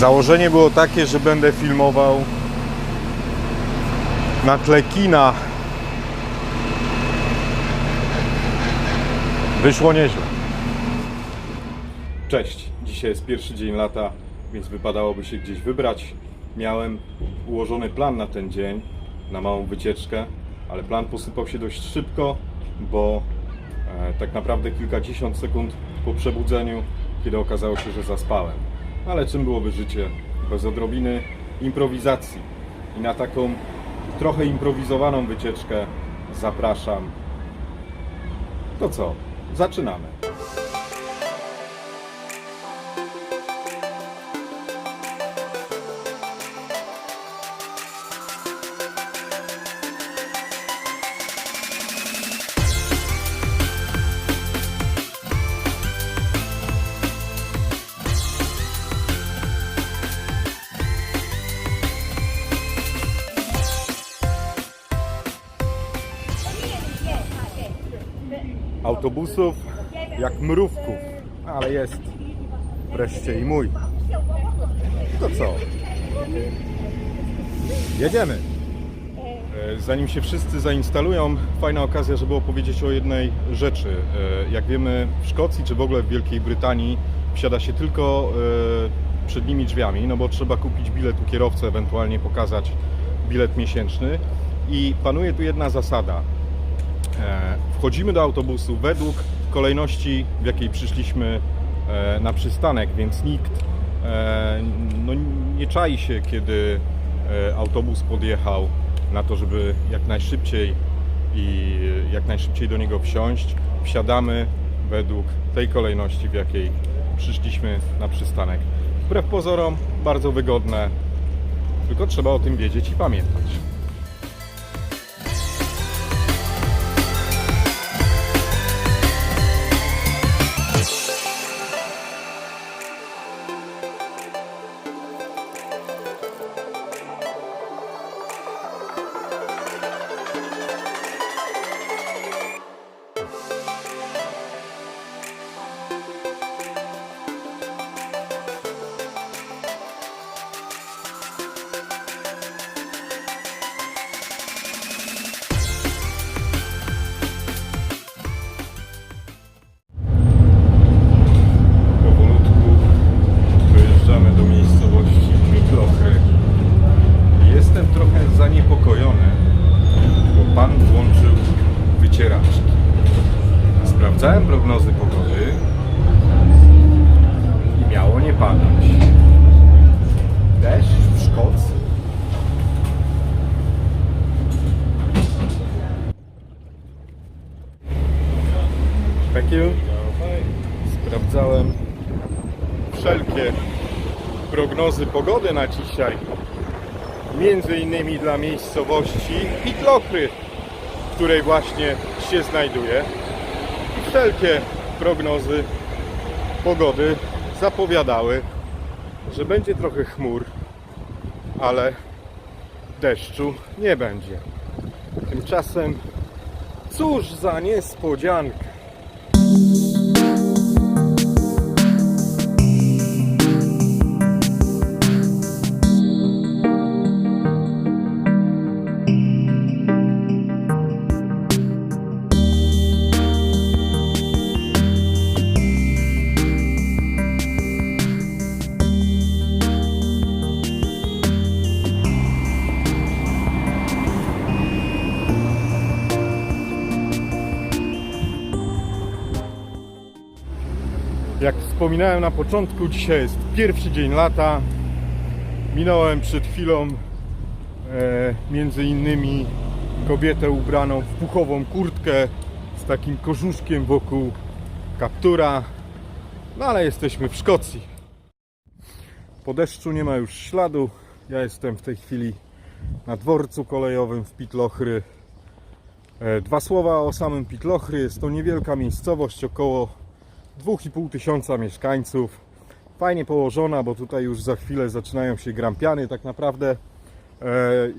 Założenie było takie, że będę filmował na tle kina. Wyszło nieźle. Cześć, dzisiaj jest pierwszy dzień lata, więc wypadałoby się gdzieś wybrać. Miałem ułożony plan na ten dzień, na małą wycieczkę, ale plan posypał się dość szybko, bo e, tak naprawdę kilkadziesiąt sekund po przebudzeniu, kiedy okazało się, że zaspałem. Ale czym byłoby życie bez odrobiny improwizacji? I na taką trochę improwizowaną wycieczkę zapraszam. To co? Zaczynamy. Autobusów jak mrówków, ale jest wreszcie i mój. To co? Jedziemy. E, Zanim się wszyscy zainstalują, fajna okazja, żeby opowiedzieć o jednej rzeczy. E, Jak wiemy, w Szkocji czy w ogóle w Wielkiej Brytanii wsiada się tylko e, przednimi drzwiami, no bo trzeba kupić bilet u kierowcy, ewentualnie pokazać bilet miesięczny. I panuje tu jedna zasada. E, Wchodzimy do autobusu według kolejności, w jakiej przyszliśmy e, na przystanek, więc nikt e, no, nie czai się, kiedy autobus podjechał na to, żeby jak najszybciej i jak najszybciej do niego wsiąść. Wsiadamy według tej kolejności, w jakiej przyszliśmy na przystanek. Wbrew pozorom bardzo wygodne, tylko trzeba o tym wiedzieć i pamiętać. Thank you. Sprawdzałem wszelkie prognozy pogody na dzisiaj. Między innymi dla miejscowości Pitlochry, w której właśnie się znajduję. I wszelkie prognozy pogody zapowiadały, że będzie trochę chmur, ale deszczu nie będzie. Tymczasem, cóż za niespodzianka. Jak wspominałem na początku, dzisiaj jest pierwszy dzień lata. Minąłem przed chwilą e, między innymi kobietę ubraną w puchową kurtkę z takim korzuszkiem wokół kaptura. No ale jesteśmy w Szkocji. Po deszczu nie ma już śladu. Ja jestem w tej chwili na dworcu kolejowym w Pitlochry. E, Dwa słowa o samym Pitlochry. Jest to niewielka miejscowość, około 2,5 tysiąca mieszkańców. Fajnie położona, bo tutaj już za chwilę zaczynają się grampiany. Tak naprawdę e,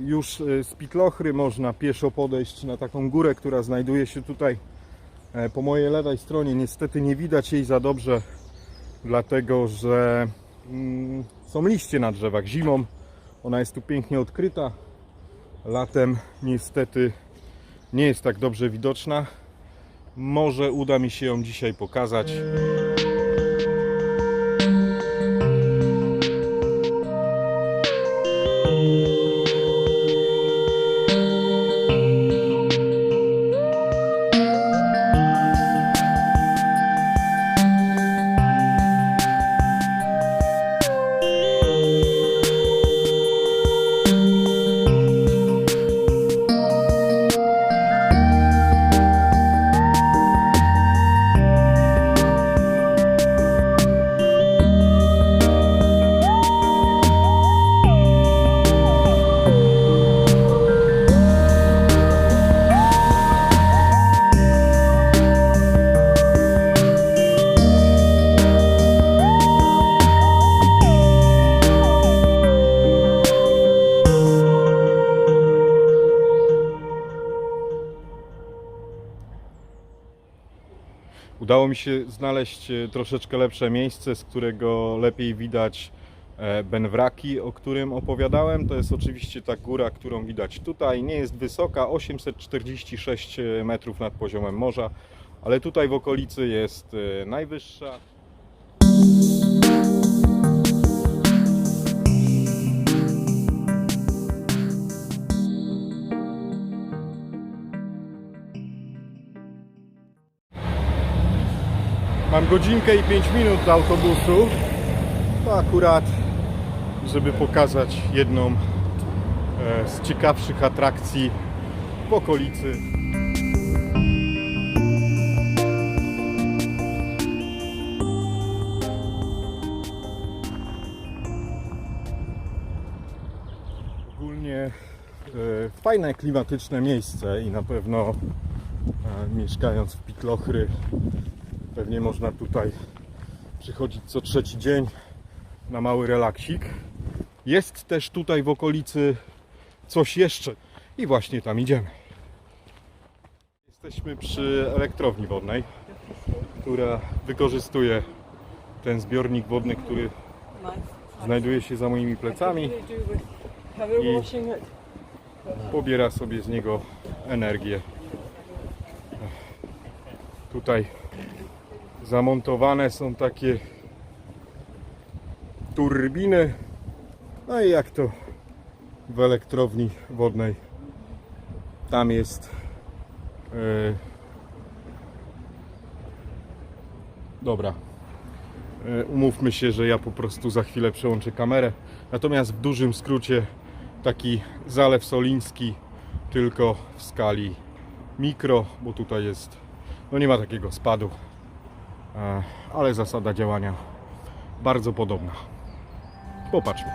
już e, z Pitlochry można pieszo podejść na taką górę, która znajduje się tutaj e, po mojej lewej stronie. Niestety nie widać jej za dobrze, dlatego że mm, są liście na drzewach. Zimą ona jest tu pięknie odkryta. Latem niestety nie jest tak dobrze widoczna. Może uda mi się ją dzisiaj pokazać. Udało mi się znaleźć e, troszeczkę lepsze miejsce, z którego lepiej widać e, Benwraki, o którym opowiadałem. To jest oczywiście ta góra, którą widać tutaj. Nie jest wysoka, 846 metrów nad poziomem morza, ale tutaj w okolicy jest e, najwyższa. Mam godzinkę i 5 minut do autobusu. To akurat, żeby pokazać jedną e, z ciekawszych atrakcji w okolicy. Ogólnie e, fajne, klimatyczne miejsce i na pewno e, mieszkając w Pitlochry Pewnie można tutaj przychodzić co trzeci dzień na mały relaksik. Jest też tutaj w okolicy coś jeszcze i właśnie tam idziemy. Jesteśmy przy elektrowni wodnej, która wykorzystuje ten zbiornik wodny, który znajduje się za moimi plecami. I- Pobiera sobie z niego energię. Tutaj zamontowane są takie turbiny. No i jak to w elektrowni wodnej. Tam jest e, Dobra. E, Umówmy się, że ja po prostu za chwilę przełączę kamerę. Natomiast w dużym skrócie taki zalew soliński, tylko w skali mikro, bo tutaj jest, no nie ma takiego spadu. Ale zasada działania bardzo podobna. Popatrzmy.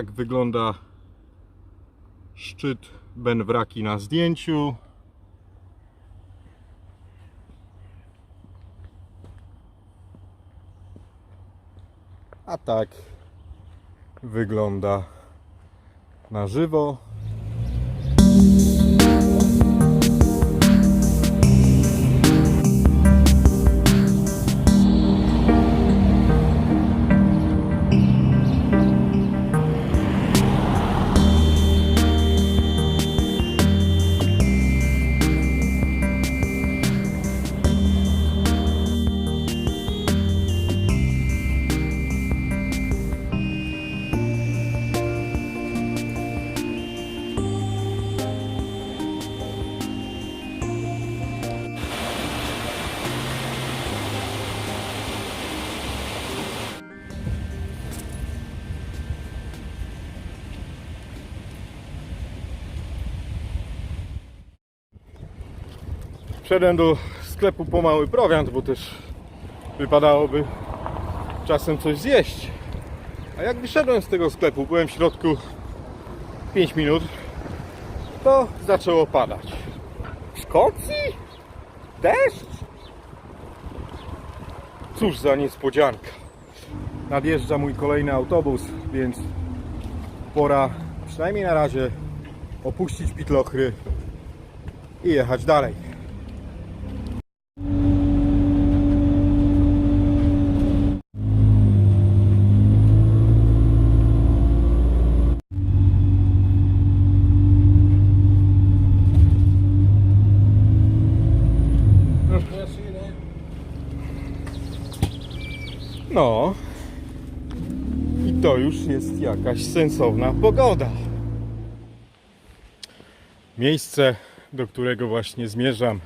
Tak wygląda szczyt Benwraki na zdjęciu. A tak wygląda na żywo. Wszedłem do sklepu po mały prowiant, bo też wypadałoby czasem coś zjeść. A jak wyszedłem z tego sklepu, byłem w środku 5 minut, to zaczęło padać. W Szkocji? Deszcz? Cóż za niespodzianka. Nadjeżdża mój kolejny autobus, więc pora przynajmniej na razie opuścić Pitlochry i jechać dalej. No. I to już jest jakaś sensowna pogoda. Miejsce, do którego właśnie zmierzam,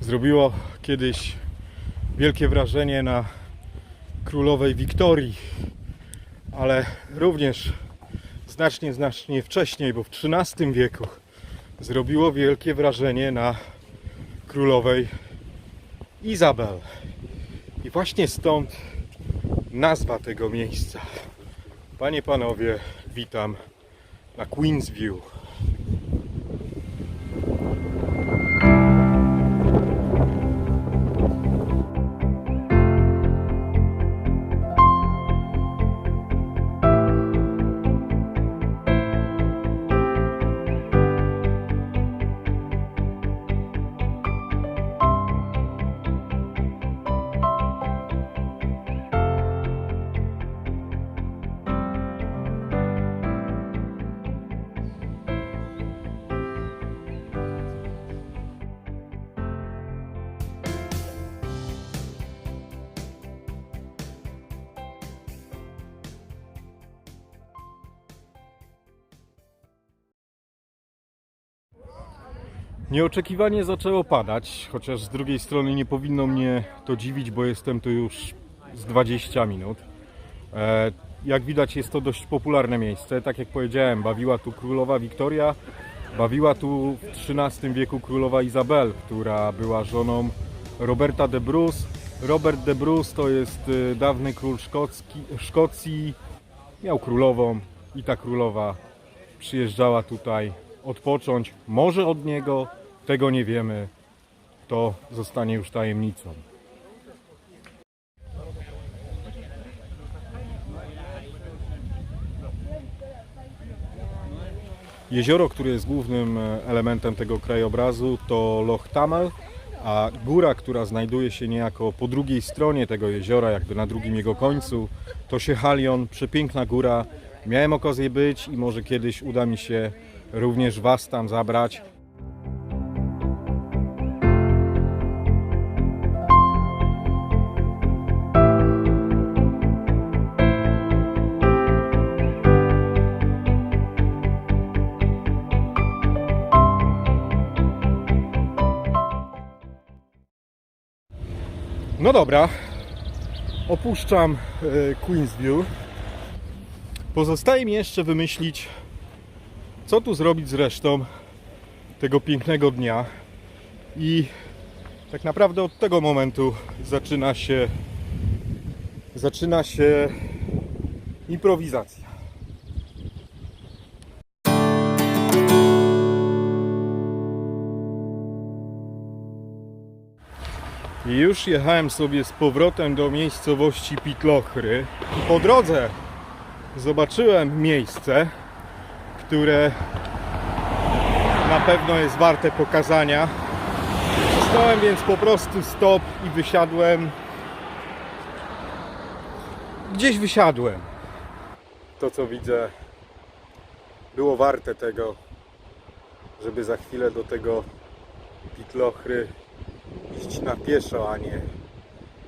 zrobiło kiedyś wielkie wrażenie na królowej Wiktorii, ale również znacznie, znacznie wcześniej, bo w XIII wieku zrobiło wielkie wrażenie na królowej Izabel. I właśnie stąd nazwa tego miejsca. Panie, panowie, witam na Queens Nieoczekiwanie zaczęło padać, chociaż z drugiej strony nie powinno mnie to dziwić, bo jestem tu już z 20 minut. E, Jak widać jest to dość popularne miejsce. Tak jak powiedziałem, bawiła tu królowa Wiktoria, bawiła tu w XIII wieku królowa Izabel, która była żoną Roberta de Bruce. Robert de Bruce to jest y, dawny król Szkocki, Szkocji, miał królową i ta królowa przyjeżdżała tutaj odpocząć. Może od niego, tego nie wiemy. To zostanie już tajemnicą. Jezioro, które jest głównym e, elementem tego krajobrazu, to Loch Tamel, a góra, która znajduje się niejako po drugiej stronie tego jeziora, jakby na drugim jego końcu, to Siechalion, przepiękna góra. Miałem okazję być i może kiedyś uda mi się również Was tam zabrać. No dobra, opuszczam e, Queensview. Pozostaje mi jeszcze wymyślić, co tu zrobić z resztą tego pięknego dnia. I tak naprawdę od tego momentu zaczyna się zaczyna się improwizacja. Już jechałem sobie z powrotem do miejscowości Pitlochry. Po drodze zobaczyłem miejsce, które na pewno jest warte pokazania. Wcisnąłem więc po prostu stop i wysiadłem. Gdzieś wysiadłem. To co widzę było warte tego, żeby za chwilę do tego Pitlochry na pieszo, a nie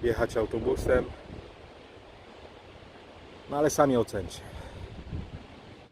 jechać autobusem. No ale sami ocencie.